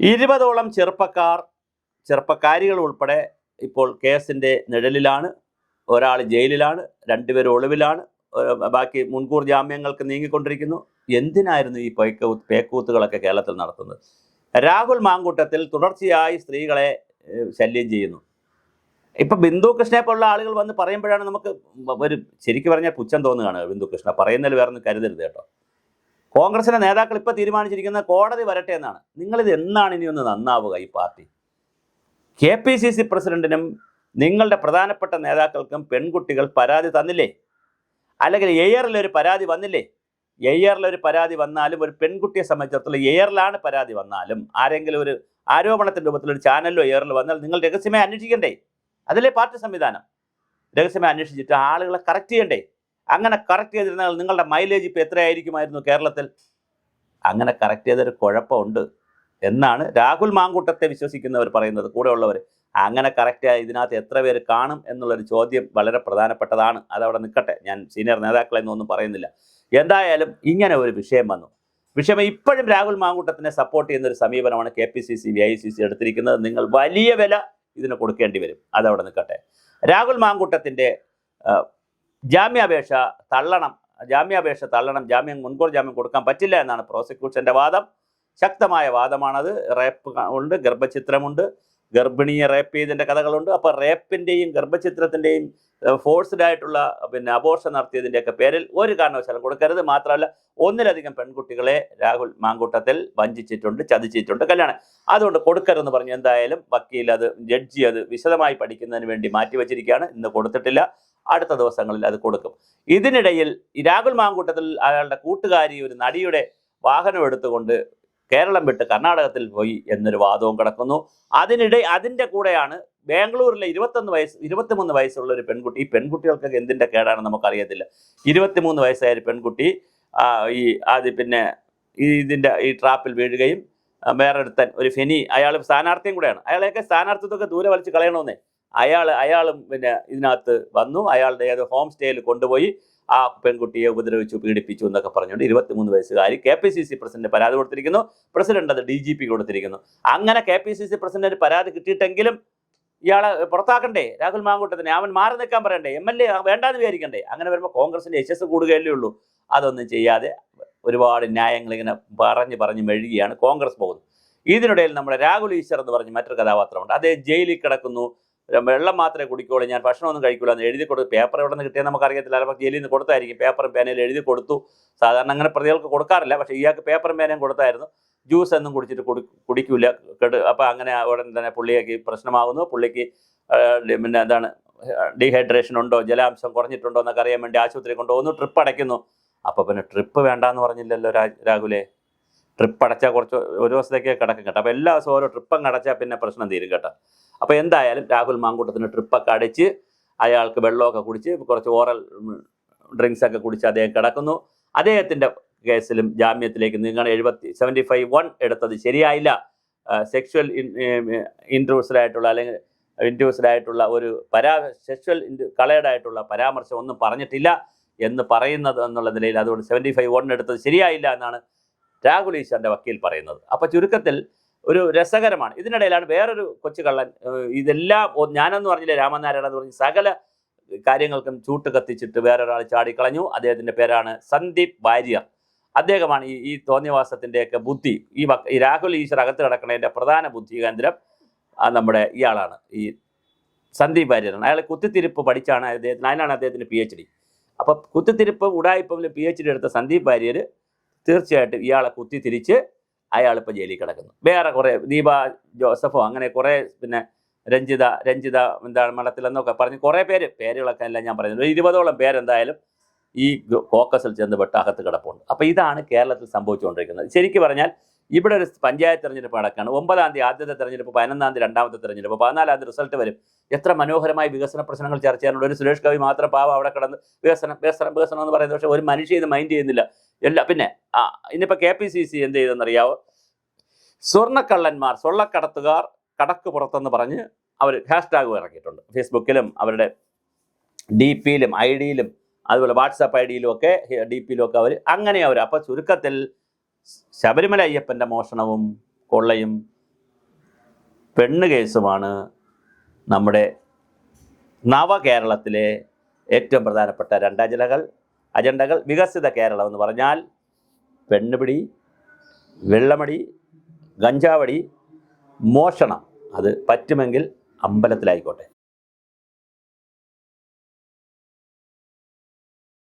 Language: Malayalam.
ഇരുപതോളം ചെറുപ്പക്കാർ ചെറുപ്പക്കാരികൾ ഉൾപ്പെടെ ഇപ്പോൾ കേസിന്റെ നിഴലിലാണ്. ഒരാൾ ജയിലിലാണ് രണ്ടുപേർ ഒളിവിലാണ് ബാക്കി മുൻകൂർ ജാമ്യങ്ങൾക്ക് നീങ്ങിക്കൊണ്ടിരിക്കുന്നു. എന്തിനായിരുന്നു ഈ പേക്കൂത്ത് പേക്കൂത്തുകളൊക്കെ കേരളത്തിൽ നടത്തുന്നത്? രാഹുൽ മാങ്കൂട്ടത്തിൽ തുടർച്ചയായി സ്ത്രീകളെ ശല്യം ചെയ്യുന്നു. ഇപ്പം ബിന്ദു കൃഷ്ണയെ പോലുള്ള ആളുകൾ വന്ന് പറയുമ്പോഴാണ് നമുക്ക് ഒരു ശരിക്കും പറഞ്ഞാൽ പുച്ഛം തോന്നുകയാണ് ബിന്ദു കൃഷ്ണ. പറയുന്നതിൽ വേറെ ഒന്നും കരുതരുത് കേട്ടോ. കോൺഗ്രസിന്റെ നേതാക്കൾ ഇപ്പോൾ തീരുമാനിച്ചിരിക്കുന്ന കോടതി വരട്ടെ എന്നാണ്. നിങ്ങളിത് എന്നാണ് ഇനി ഒന്ന് നന്നാവുക ഈ party? K P C C പ്രസിഡന്റിനും നിങ്ങളുടെ പ്രധാനപ്പെട്ട നേതാക്കൾക്കും പെൺകുട്ടികൾ പരാതി തന്നില്ലേ? അല്ലെങ്കിൽ എയറിലൊരു പരാതി വന്നില്ലേ? എയറിലൊരു പരാതി വന്നാലും ഒരു പെൺകുട്ടിയെ സംബന്ധിച്ചിടത്തോളം എയറിലാണ് പരാതി വന്നാലും ആരെങ്കിലും ഒരു ആരോപണത്തിന്റെ രൂപത്തിൽ ഒരു ചാനലിലോ എയറിൽ വന്നാൽ നിങ്ങൾ രഹസ്യമായി അന്വേഷിക്കണ്ടേ? അതിലെ പാർട്ടി സംവിധാനം. രഹസ്യമായി അന്വേഷിച്ചിട്ട് ആളുകളെ കറക്റ്റ് ചെയ്യണ്ടേ? അങ്ങനെ കറക്റ്റ് ചെയ്തിരുന്നാൽ നിങ്ങളുടെ മൈലേജ് ഇപ്പോൾ എത്രയായിരിക്കുമായിരുന്നു കേരളത്തിൽ? അങ്ങനെ കറക്റ്റ് ചെയ്തൊരു കുഴപ്പമുണ്ട് എന്നാണ് രാഹുൽ മാങ്കൂട്ടത്തെ വിശ്വസിക്കുന്നവർ പറയുന്നത്. കൂടെ ഉള്ളവർ അങ്ങനെ കറക്റ്റായി ഇതിനകത്ത് എത്ര പേര് കാണും എന്നുള്ളൊരു ചോദ്യം വളരെ പ്രധാനപ്പെട്ടതാണ്. അതവിടെ നിൽക്കട്ടെ. ഞാൻ സീനിയർ നേതാക്കളെന്നും എന്നൊന്നും പറയുന്നില്ല. എന്തായാലും ഇങ്ങനെ ഒരു വിഷയം വന്നു. വിഷയം ഇപ്പോഴും രാഹുൽ മാങ്കൂട്ടത്തിനെ സപ്പോർട്ട് ചെയ്യുന്ന ഒരു സമീപനമാണ് K P C C V I C C എടുത്തിരിക്കുന്നത്. നിങ്ങൾ വലിയ വില ഇതിന് കൊടുക്കേണ്ടി വരും. അതവിടെ നിൽക്കട്ടെ. രാഹുൽ മാങ്കൂട്ടത്തിന്റെ ജാമ്യാപേക്ഷ തള്ളണം ജാമ്യാപേക്ഷ തള്ളണം ജാമ്യം മുൻകൂർ ജാമ്യം കൊടുക്കാൻ പറ്റില്ല എന്നാണ് പ്രോസിക്യൂഷന്റെ വാദം. ശക്തമായ വാദമാണത്. റേപ്പ് ഉണ്ട് ഗർഭചിത്രമുണ്ട് ഗർഭിണിയെ റേപ്പ് ചെയ്തതിന്റെ കഥകളുണ്ട്. അപ്പോൾ റേപ്പിന്റെയും ഗർഭചിത്രത്തിന്റെയും ഫോഴ്സ്ഡ് ആയിട്ടുള്ള പിന്നെ അബോർഷൻ നടത്തിയതിന്റെയൊക്കെ പേരിൽ ഒരു കാരണവശാലും കൊടുക്കരുത്. മാത്രമല്ല ഒന്നിലധികം പെൺകുട്ടികളെ രാഹുൽ മാങ്കൂട്ടത്തിൽ വഞ്ചിച്ചിട്ടുണ്ട് ചതിച്ചിട്ടുണ്ട് കല്യാണം. അതുകൊണ്ട് കൊടുക്കരുതെന്ന് പറഞ്ഞ് എന്തായാലും വക്കീൽ അത് ജഡ്ജി അത് വിശദമായി പഠിക്കുന്നതിന് വേണ്ടി മാറ്റിവെച്ചിരിക്കുകയാണ്. ഇന്ന് കൊടുത്തിട്ടില്ല. അടുത്ത ദിവസങ്ങളിൽ അത് കൊടുക്കും. ഇതിനിടയിൽ രാഹുൽ മാങ്കൂട്ടത്തിൽ അയാളുടെ കൂട്ടുകാരി ഒരു നടിയുടെ വാഹനം എടുത്തുകൊണ്ട് കേരളം വിട്ട് കർണാടകത്തിൽ പോയി എന്നൊരു വാദവും കിടക്കുന്നു. അതിനിടെ അതിന്റെ കൂടെയാണ് ബാംഗ്ലൂരിലെ ഇരുപത്തൊന്ന് വയസ്സ് ഇരുപത്തിമൂന്ന് വയസ്സുള്ള ഒരു പെൺകുട്ടി ഈ പെൺകുട്ടികൾക്കൊക്കെ എന്തിന്റെ കേടാണെന്ന് നമുക്കറിയത്തില്ല. ഇരുപത്തിമൂന്ന് വയസ്സായ ഒരു പെൺകുട്ടി ഈ അത് പിന്നെ ഇതിന്റെ ഈ ട്രാപ്പിൽ വീഴുകയും വേറെടുത്തൻ ഒരു ഫെനി അയാൾ സ്ഥാനാർത്ഥിയും കൂടെയാണ്. അയാളെയൊക്കെ സ്ഥാനാർത്ഥിത്വമൊക്കെ ദൂരെ വലിച്ച് കളയണമെന്നേ. അയാൾ അയാളും പിന്നെ ഇതിനകത്ത് വന്നു. അയാളുടെ ഏത് ഹോം സ്റ്റേയിൽ കൊണ്ടുപോയി ആ പെൺകുട്ടിയെ ഉപദ്രവിച്ചു പീഡിപ്പിച്ചു എന്നൊക്കെ പറഞ്ഞുകൊണ്ട് ഇരുപത്തിമൂന്ന് വയസ്സുകാരി K P C C president പരാതി കൊടുത്തിരിക്കുന്നു. പ്രസിഡന്റ് അത് ഡി ജി പി കൊടുത്തിരിക്കുന്നു. അങ്ങനെ കെ പി സി സി പ്രസിഡന്റിന് പരാതി കിട്ടിയിട്ടെങ്കിലും ഇയാളെ പുറത്താക്കണ്ടേ? രാഹുൽ മാങ്കൂട്ടത്തിനെ അവൻ മാറി നിൽക്കാൻ പറയണ്ടേ? എം എൽ എ വേണ്ടാന്ന് വിചാരിക്കണ്ടേ? അങ്ങനെ വരുമ്പോൾ കോൺഗ്രസിന്റെ യശസ് കൂടുകയല്ലേ ഉള്ളൂ. അതൊന്നും ചെയ്യാതെ ഒരുപാട് ന്യായങ്ങൾ ഇങ്ങനെ പറഞ്ഞ് പറഞ്ഞ് മെഴുകിയാണ് കോൺഗ്രസ് പോകുന്നത്. ഇതിനിടയിൽ നമ്മുടെ രാഹുൽ ഈശ്വർ എന്ന് പറഞ്ഞ് മറ്റൊരു കഥാപാത്രമുണ്ട്. അദ്ദേഹം ജയിലിൽ കിടക്കുന്നു. വെള്ളം മാത്രമേ കുടിക്കുള്ളൂ ഞാൻ ഭക്ഷണമൊന്നും കഴിക്കില്ല എന്ന് എഴുതി കൊടുത്തു പേപ്പർ എവിടെ നിന്ന് കിട്ടിയാൽ നമുക്കറിയത്തില്ല അല്ലെങ്കിൽ ജയിലിൽ നിന്ന് കൊടുത്തായിരിക്കും. പേപ്പറും പേനയിൽ എഴുതി കൊടുത്തു. സാധാരണ അങ്ങനെ പ്രതികൾക്ക് കൊടുക്കാറില്ല. പക്ഷേ ഇയാൾക്ക് പേപ്പറും പേനയും കൊടുത്തായിരുന്നു. ജ്യൂസ് ഒന്നും കുടിച്ചിട്ട് കുടി കുടിക്കില്ല കെട് അപ്പോൾ അങ്ങനെ ഉടൻ തന്നെ പുള്ളിക്ക് പ്രശ്നമാകുന്നു പുള്ളിക്ക് പിന്നെ എന്താണ് ഡീഹൈഡ്രേഷൻ ഉണ്ടോ ജലാംശം കുറഞ്ഞിട്ടുണ്ടോ എന്നൊക്കെ അറിയാൻ വേണ്ടി ആശുപത്രി കൊണ്ടുപോകുന്നു. ട്രിപ്പ് അടയ്ക്കുന്നു. അപ്പോൾ പിന്നെ ട്രിപ്പ് വേണ്ടാന്ന് പറഞ്ഞില്ലല്ലോ രാഹുലേ. ട്രിപ്പ് അടച്ചാൽ കുറച്ച് ഒരു ദിവസത്തേക്ക് കിടക്കും കേട്ടോ. അപ്പോൾ എല്ലാ ദിവസവും ഓരോ ട്രിപ്പും അടച്ചാൽ പിന്നെ പ്രശ്നം തീരും കേട്ടോ. അപ്പോൾ എന്തായാലും രാഹുൽ മാങ്കൂട്ടത്തിന് ട്രിപ്പൊക്കെ അടിച്ച് അയാൾക്ക് വെള്ളമൊക്കെ കുടിച്ച് കുറച്ച് ഓറൽ ഡ്രിങ്ക്സ് ഒക്കെ കുടിച്ച് അദ്ദേഹം കിടക്കുന്നു. അദ്ദേഹത്തിന്റെ കേസിലും ജാമ്യത്തിലേക്ക് നിങ്ങൾ എഴുപത്തി സെവന്റി ഫൈവ് വൺ എടുത്തത് ശരിയായില്ല. സെക്ഷൽ ഇൻട്രൂസ്ഡ് ആയിട്ടുള്ള അല്ലെങ്കിൽ ഇൻഡ്യൂസ്ഡായിട്ടുള്ള ഒരു പരാ സെക്ഷൽ കളയഡായിട്ടുള്ള പരാമർശം ഒന്നും പറഞ്ഞിട്ടില്ല എന്ന് പറയുന്നത് എന്നുള്ള നിലയിൽ അതുകൊണ്ട് സെവന്റി ഫൈവ് വൺ എടുത്തത് ശരിയായില്ല എന്നാണ് രാഹുൽ ഈശ്വറിന്റെ വക്കീൽ പറയുന്നത്. അപ്പോൾ ചുരുക്കത്തിൽ ഒരു രസകരമാണ്. ഇതിനിടയിലാണ് വേറൊരു കൊച്ചു കള്ളൻ ഇതെല്ലാം ഞാനെന്ന് പറഞ്ഞില്ലേ രാമനാരായണ എന്ന് പറഞ്ഞ സകല കാര്യങ്ങൾക്കും ചൂട്ട് കത്തിച്ചിട്ട് വേറൊരാൾ ചാടിക്കളഞ്ഞു. അദ്ദേഹത്തിന്റെ പേരാണ് സന്ദീപ് വാര്യർ. അദ്ദേഹമാണ് ഈ ഈ തോന്നിയവാസത്തിന്റെയൊക്കെ ബുദ്ധി. ഈ ഈ രാഹുൽ ഈശ്വർ അകത്ത് കിടക്കുന്നതിന്റെ പ്രധാന ബുദ്ധി കേന്ദ്രം നമ്മുടെ ഇയാളാണ്. ഈ സന്ദീപ് വാര്യരാണ്. അയാൾ കുത്തിത്തിരിപ്പ് പഠിച്ചാണ് അദ്ദേഹത്തിന് അതിനാണ് അദ്ദേഹത്തിന് പി എച്ച് ഡി അപ്പോൾ കുത്തിത്തിരിപ്പ് ഉടായിപ്പിൽ പി എച്ച് ഡി എടുത്ത സന്ദീപ് വാര്യർ തീർച്ചയായിട്ടും ഇയാളെ കുത്തി തിരിച്ച് അയാളിപ്പോൾ ജയിലിൽ കിടക്കുന്നു. വേറെ കുറേ ദീപ ജോസഫോ അങ്ങനെ കുറേ പിന്നെ രഞ്ജിത രഞ്ജിത എന്താണ് മഠത്തിലെന്നൊക്കെ പറഞ്ഞ് കുറേ പേര് പേരുകളൊക്കെ എല്ലാം ഞാൻ പറയുന്നത് ഒരു ഇരുപതോളം പേരെന്തായാലും ഈ കോക്കസിൽ ചെന്ന് പെട്ട് അകത്ത് കിടപ്പുണ്ട്. അപ്പോൾ ഇതാണ് കേരളത്തിൽ സംഭവിച്ചുകൊണ്ടിരിക്കുന്നത്. ശരിക്കും പറഞ്ഞാൽ ഇവിടെ ഒരു പഞ്ചായത്ത് തെരഞ്ഞെടുപ്പ് നടക്കുകയാണ്. ഒമ്പതാം തീയതി ആദ്യത്തെ തെരഞ്ഞെടുപ്പ് പതിനൊന്നാം തീയതി രണ്ടാമത്തെ തെരഞ്ഞെടുപ്പ് പതിനാലാം തീയതി റിസൾട്ട് വരും. എത്ര മനോഹരമായി വികസന പ്രശ്നങ്ങൾ ചർച്ച ചെയ്യാനുള്ള ഒരു സുരേഷ് കവി മാത്രം പാവം അവിടെ കിടന്ന് വികസനം വികസനം വികസനം എന്ന് പറയുന്നത് പക്ഷേ ഒരു മനുഷ്യ ഇത് മൈൻഡ് ചെയ്യുന്നില്ല. എല്ലാ പിന്നെ ആ ഇന്നിപ്പോൾ കെ പി സി സി എന്ത് ചെയ്തെന്നറിയാവോ? സ്വർണക്കള്ളന്മാർ സ്വർണക്കടത്തുകാർ കടക്ക് പുറത്തെന്ന് പറഞ്ഞ് അവർ ഹാഷ്ടാഗ് ഇറക്കിയിട്ടുണ്ട്. ഫേസ്ബുക്കിലും അവരുടെ ഡി പിയിലും ഐ ഡിയിലും അതുപോലെ വാട്സാപ്പ് ഐ ഡിയിലും ഒക്കെ ഡി പിയിലും ഒക്കെ അവർ അങ്ങനെ അവർ അപ്പോൾ ചുരുക്കത്തിൽ ശബരിമല അയ്യപ്പന്റെ മോഷണവും കൊള്ളയും പെണ്ണ് കേസുമാണ് നമ്മുടെ നവകേരളത്തിലെ ഏറ്റവും പ്രധാനപ്പെട്ട രണ്ടാം അജണ്ടകൾ അജണ്ടകൾ വികസിത കേരളം എന്ന് പറഞ്ഞാൽ പെണ്ണുപിടി വെള്ളമടി ഗഞ്ചാവടി മോഷണം. അത് പറ്റുമെങ്കിൽ അമ്പലത്തിലായിക്കോട്ടെ.